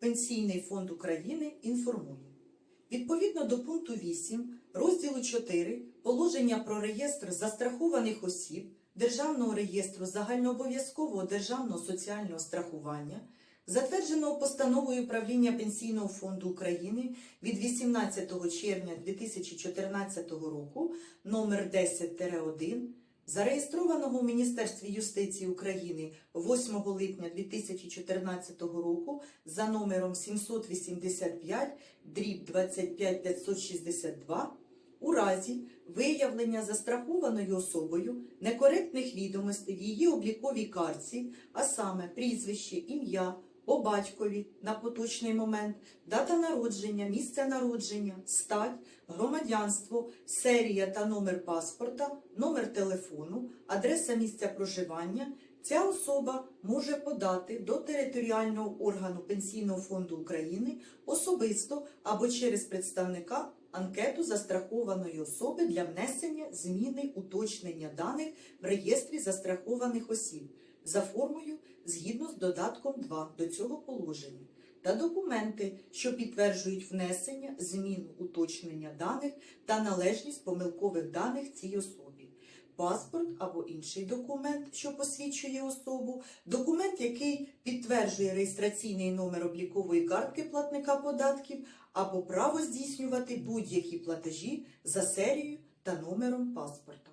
Пенсійний фонд України інформує. Відповідно до пункту 8 розділу 4 положення про реєстр застрахованих осіб Державного реєстру загальнообов'язкового державного соціального страхування, затвердженого постановою Правління Пенсійного фонду України від 18 червня 2014 року номер 10-1 зареєстрованого у Міністерстві юстиції України 8 липня 2014 року за номером 785 дріб 25562 у разі виявлення застрахованою особою некоректних відомостей в її обліковій картці, а саме прізвище, ім'я, по батькові на поточний момент, дата народження, місце народження, стать, громадянство, серія та номер паспорта, номер телефону, адреса місця проживання, ця особа може подати до територіального органу Пенсійного фонду України особисто або через представника анкету застрахованої особи для внесення зміни уточнення даних в реєстрі застрахованих осіб за формою згідно з додатком 2 до цього положення та документи, що підтверджують внесення, зміну уточнення даних та належність помилкових даних цій особі. Паспорт або інший документ, що посвідчує особу, документ, який підтверджує реєстраційний номер облікової картки платника податків, або право здійснювати будь-які платежі за серією та номером паспорта.